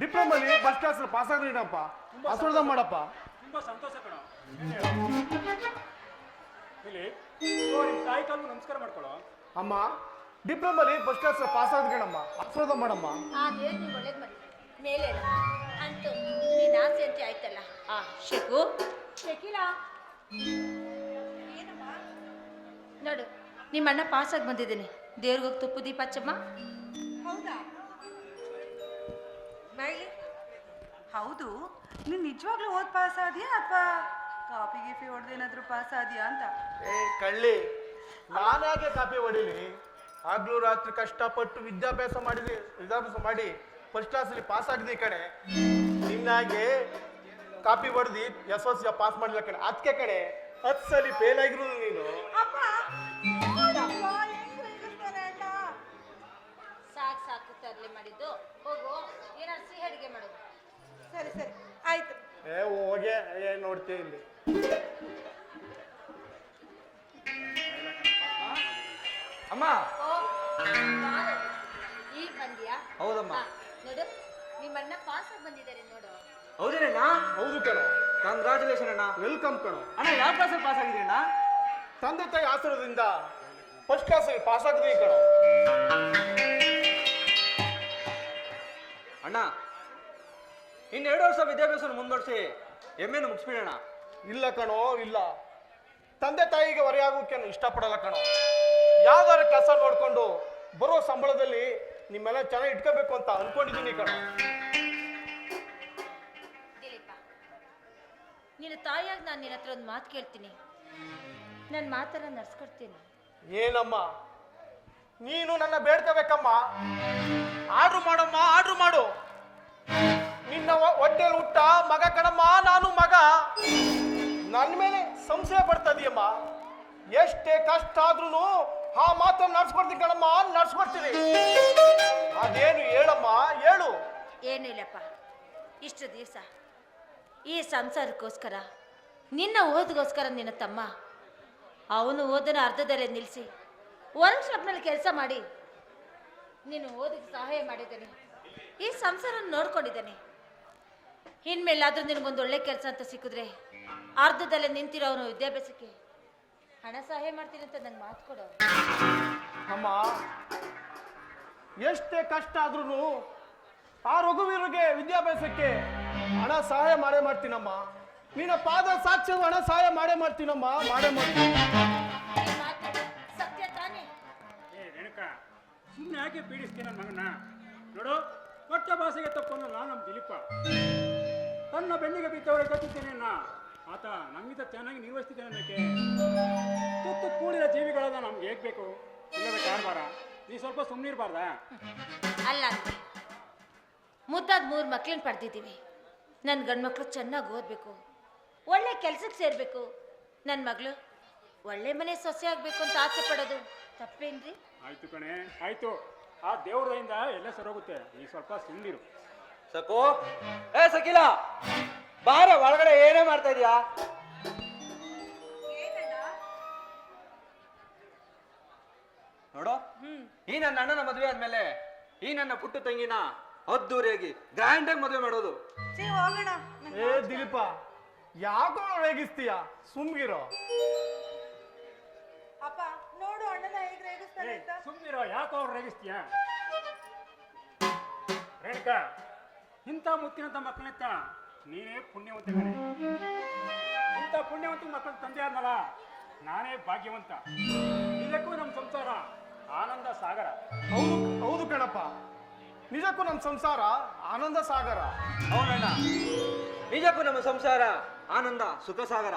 ಡಿಪ್ಲೊಮಲ್ಲಿ first class pass ಆಗ್ಲಿಡಪ್ಪ ಅಸುಳ್ದ ಮಾಡಪ್ಪ. ತುಂಬಾ ಸಂತೋಷ ಕಣ. ತಾಯಿ ಕಾಲು ನಮಸ್ಕಾರ ಮಾಡ್ಕೊಳ್ಳೋ. ಅಮ್ಮ ಡಿಪ್ಲೊಮಲ್ಲಿ ಫಸ್ಟ್ ಕ್ಲಾಸ್ ಪಾಸ್ ಆಗ್ಲಿಡಮ್ಮ ಅಸುಳ್ದ ಮಾಡಮ್ಮ. ಆ ದೇವ್ರು ನಿಂಗೆ ಒಳ್ಳೇದು ಮಾಡಿ. ಮೇಲೆ ಅಂತೂ ನೀನು ಆಸೆ ಅಂತ ಆಯ್ತಲ್ಲ. ಆ ಶಕು. ಶಕೀಲಾ? ನೋಡು ನಿಮ್ಮ ಅಣ್ಣ ಆಗಿ ಬಂದಿದ್ದೀನಿ. ದೇವ್ರಿಗೆ ಹೋಗಿ ತುಪ್ಪು ದೀಪ ಹಚ್ಚಮ್ಮ. ಹೌದು. ನೀನು ನಿಜವಾಗ್ಲೂ ಓದ್ ಪಾಸ್ ಆದ್ಯಾ ಅಥವಾ ಕಾಪಿ ಗೀಪಿ ಹೊಡೆದೇನಾದ್ರೂ ಪಾಸ್ ಆದ್ಯಾ ಅಂತ? ಏ ಕಳ್ಳಿ. ನಾನಾಗೆ ಕಾಪಿ ಹೊಡಿಲಿ? ಆಗ್ಲೂ ರಾತ್ರಿ ಕಷ್ಟಪಟ್ಟು ವಿದ್ಯಾಭ್ಯಾಸ ಮಾಡಿದ್ವಿ ವಿದ್ಯಾಭ್ಯಾಸ ಮಾಡಿ ಫಸ್ಟ್ ಕ್ಲಾಸಲ್ಲಿ ಪಾಸ್ ಆಗಿದೆ ಈ ಕಡೆ. ನಿನ್ನಾಗೆ ಕಾಪಿ ಹೊಡೆದಿ ಎಸ್ ಎಸ್ ಪಾಸ್ ಮಾಡಿಲ್ಲ ಕಡೆ ಅದಕ್ಕೆ ಕಣೆ ಹತ್ತು ಸಲ ಫೇಲ್ ಆಗಿರೋದು ನೀನು. ಅಪ್ಪ ನೋಡಪ್ಪ, ಹೆಂಗ್ ರೇಗಿಸ್ತಾರೆ ಅಣ್ಣ. ಸಾಕು ಸಾಕು ತರಲೆ ಮಾಡಿದ್ದು. ಹೋಗು ಏನಾದ್ರು ಸಿಹಿ ಅಡುಗೆ ಮಾಡೋದು ಸರಿ ಸರಿ. ಆಯ್ತು. ಏ ಹೋಗೆ. ಏನ್ ನೋಡ್ತೀವಿ ಇಲ್ಲಿ. ಅಮ್ಮ. ಓ. ಈಗ ಬಂದ್ಯಾ? ಹೌದಮ್ಮ. ಹಾ, ನೋಡು ನಿಮ್ಮ ಅಣ್ಣ ಆಗಿ ಬಂದಿದ್ದಾರೆ ನೋಡು. ಹೌದೇನಣ್ಣ? ಹೌದು ಕಣೋ. ಕಂಗ್ರಾಚುಲೇಷನ್ ಅಣ್ಣ. ವೆಲ್ಕಮ್ ಕಣೋ. ಅಣ್ಣ ಯಾವ ಕ್ಲಾಸಲ್ಲಿ ಪಾಸ್ ಆಗಿದ್ರಿ ಅಣ್ಣ? ತಂದೆ ತಾಯಿ ಆಸರದಿಂದ ಫಸ್ಟ್ ಕ್ಲಾಸಲ್ಲಿ ಪಾಸ್ ಆಗಿದ್ವಿ ಕಣೋ. ಅಣ್ಣ ಇನ್ನೆರಡು ವರ್ಷ ವಿದ್ಯಾಭ್ಯಾಸ ಮುಂದುವರಿಸಿ ಎಂ ಎನ್ ಮುಗಿಸ್ಬಿಡೋಣ. ಇಲ್ಲ ಕಣೋ ಇಲ್ಲ. ತಂದೆ ತಾಯಿಗೆ ಹೊರೆಯಾಗೋಕೆ ನಾನು ಇಷ್ಟಪಡಲ್ಲ ಕಣೋ. ಯಾವ್ದಾರ ಕೆಲಸ ನೋಡ್ಕೊಂಡು ಬರೋ ಸಂಬಳದಲ್ಲಿ ನಿಮ್ಮೆಲ್ಲ ಚೆನ್ನಾಗಿ ಇಟ್ಕೋಬೇಕು ಅಂತ ಅನ್ಕೊಂಡಿದ್ದೀನಿ ಕಣೋ. ದಿಲೀಪ ನಿನ್ನ ತಾಯಿಯಾಗಿ ನಾನು ನಿನ್ನ ಹತ್ರ ಒಂದು ಮಾತು ಕೇಳ್ತೀನಿ. ನನ್ನ ಮಾತನ್ನ ನಡ್ಸ್ಕೊಡ್ತೀನಿ. ಏನಮ್ಮ? ನೀನು ನನ್ನ ಬೇಡ್ಕೋಬೇಕಮ್ಮ. ಆರ್ಡ್ರ್ ಮಾಡಮ್ಮ ಆರ್ಡ್ರು ಮಾಡು. ಹುಟ್ಟ ಮಗ ಕಣಮ್ಮ, ನಾನು ಮಗ. ನನ್ನ ಮೇಲೆ ಸಂಶಯ ಪಡ್ತದೀಯಮ್ಮ ಎಷ್ಟೇ ಕಷ್ಟ ಆದ್ರೂ ಆ ಮಾತ್ರ ನಡ್ಸ್ಕೊಡ್ತೀನಿ ಕಣಮ್ಮ, ನಡ್ಸ್ಕೊಡ್ತೀನಿ. ಅದೇನು ಹೇಳಮ್ಮ, ಹೇಳು. ಏನಿಲ್ಲಪ್ಪ ಇಷ್ಟು ದಿವಸ ಈ ಸಂಸಾರಕ್ಕೋಸ್ಕರ, ನಿನ್ನ ಓದಿಗೋಸ್ಕರ ನಿನ್ನ ತಮ್ಮ, ಅವನು ಓದನ ಅರ್ಧದಲ್ಲೇ ನಿಲ್ಲಿಸಿ ವರ್ಕ್ಶಾಪ್ನಲ್ಲಿ ಕೆಲಸ ಮಾಡಿ, ನೀನು ಓದಿಗೆ ಸಹಾಯ ಮಾಡಿದ್ದಾನೆ. ಈ ಸಂಸಾರ ನೋಡ್ಕೊಂಡಿದ್ದಾನೆ. ಇನ್ಮೇಲಾದ್ರೂ ನಿನಗೊಂದು ಒಳ್ಳೆ ಕೆಲಸ ಅಂತ ಸಿಕ್ಕಿದ್ರೆ ಅರ್ಧದಲ್ಲೇ ನಿಂತಿರೋ ಅವನು ವಿದ್ಯಾಭ್ಯಾಸಕ್ಕೆ. ಹಣ ಸಹಾಯ ಮಾಡ್ತೀನಿ ಅಂತ ನಂಗೆ ಮಾತು ಕೊಡು. ಅಮ್ಮ ಎಷ್ಟೇ ಕಷ್ಟ ಆದ್ರೂ ಆ ರಘುವೀರಿಗೆ ವಿದ್ಯಾಭ್ಯಾಸಕ್ಕೆ ಹಣ ಸಹಾಯ ಮಾಡೇ ಮಾಡ್ತೀನಮ್ಮ. ನಿನ್ನ ಪಾದ ಸಾಕ್ಷಿ ಹಣ ಸಹಾಯ ಮಾಡೇ ಮಾಡ್ತೀನಮ್ಮ ಮಾಡೇ ಮಾಡ್ತೀನಿ. ಸತ್ಯ ತಾನೇ. ಏ ರೇಣುಕ ಸುಮ್ಮನೆ ಯಾಕೆ ಪೀಡಿಸ್ತೀಯ ನನ್ನ ಮಗನ? ನೋಡು ಕೊಟ್ಟ ಭಾಷೆಗೆ ತಪ್ಪನ್ನು ನಾನು ನಮ್ಮ ದಿಲೀಪ. ತನ್ನ ಬೆನ್ನಿಗೆ ಬಿದ್ದವರಿಗೆ ಕತ್ತಿದ್ದೇನೆ ಆತ ನಮ್ಮಿಂದ ಚೆನ್ನಾಗಿ ನಿರ್ವಹಿಸ್ತಿದ್ದೇನೆ ಅದಕ್ಕೆ ತುತ್ತು ಕೂಡಿದ ಜೀವಿಗಳಾದ ನಮ್ಗೆ ಹೇಗ್ ಬೇಕು? ಇಲ್ಲದ ಕಾರವಾರ. ನೀ ಸ್ವಲ್ಪ ಸುಮ್ಮನಿರ್ಬಾರ್ದಾ ಅಲ್ಲ ಮುದ್ದಾದ ಮೂರು ಮಕ್ಳನ್ನ ಪಡೆದಿದ್ದೀವಿ. ನನ್ನ ಗಂಡು ಮಕ್ಕಳು ಚೆನ್ನಾಗಿ ಓದಬೇಕು. ಒಳ್ಳೆ ಕೆಲ್ಸಕ್ಕೆ ಸೇರಬೇಕು. ನನ್ನ ಮಗಳು ಒಳ್ಳೆ ಮನೆ ಸೊಸೆ ಆಗಬೇಕು ಅಂತ ಆಸೆ ಪಡೋದು. ತಪ್ಪೇನ್ರಿ? ಆಯ್ತು ಕಣೆ. ಆಯ್ತು. ಆ ದೇವ್ರದಿಂದ ಎಲ್ಲ ಸರೋಗುತ್ತೆ ನೀ ಸ್ವಲ್ಪ ಸುಮ್ಮನಿರು ಸಕು. ಏ ಸಕಿಲ ಬಾರ ಒಳಗಡೆ ಏನೇ ಮಾಡ್ತಾ ಇದೀಯಾ? ನೋಡು ಈ ನನ್ನ ಅಣ್ಣನ ಮದುವೆ ಆದ್ಮೇಲೆ ಈ ನನ್ನ ಪುಟ್ಟ ತಂಗಿನ ಅದ್ದೂರಿಯಾಗಿ ಗ್ರ್ಯಾಂಡ್ ಆಗಿ ಮದುವೆ ಮಾಡೋದು. ಏ ದಿಲೀಪ ಯಾಕೋ ರೇಗಿಸ್ತೀಯ? ಸುಮ್ಗಿರೋ. ಅಪ್ಪ ನೋಡು ಅಣ್ಣನ ಹೇಗ್ ರೇಗಿಸ್ತಾನೆ ಸುಮ್ಮಿರೋ ಯಾಕೋ ಅವ್ರು ರೇಗಿಸ್ತೀಯ? ರೇಣುಕ ಇಂಥ ಮುತ್ತಿನಂತ ಮಕ್ಕಳಿತ್ತ ನೀನೇ ಪುಣ್ಯವಂತ ಕಣೆ. ಇಂಥ ಪುಣ್ಯವಂತ ಮಕ್ಕಳ ತಂದೆ ಆದ್ನಲ್ಲ ನಾನೇ ಭಾಗ್ಯವಂತ. ಇದಕ್ಕೂ ನಮ್ಮ ಸಂಸಾರ ಆನಂದ ಸಾಗರ. ಹೌದು ಹೌದು ಕಣಪ್ಪ. ನಿಜಕ್ಕೂ ನಮ್ಮ ಸಂಸಾರ ಆನಂದ ಸಾಗರ. ಅವನಣ್ಣ ನಿಜಕ್ಕೂ ನಮ್ಮ ಸಂಸಾರ ಆನಂದ ಸುಖ ಸಾಗರ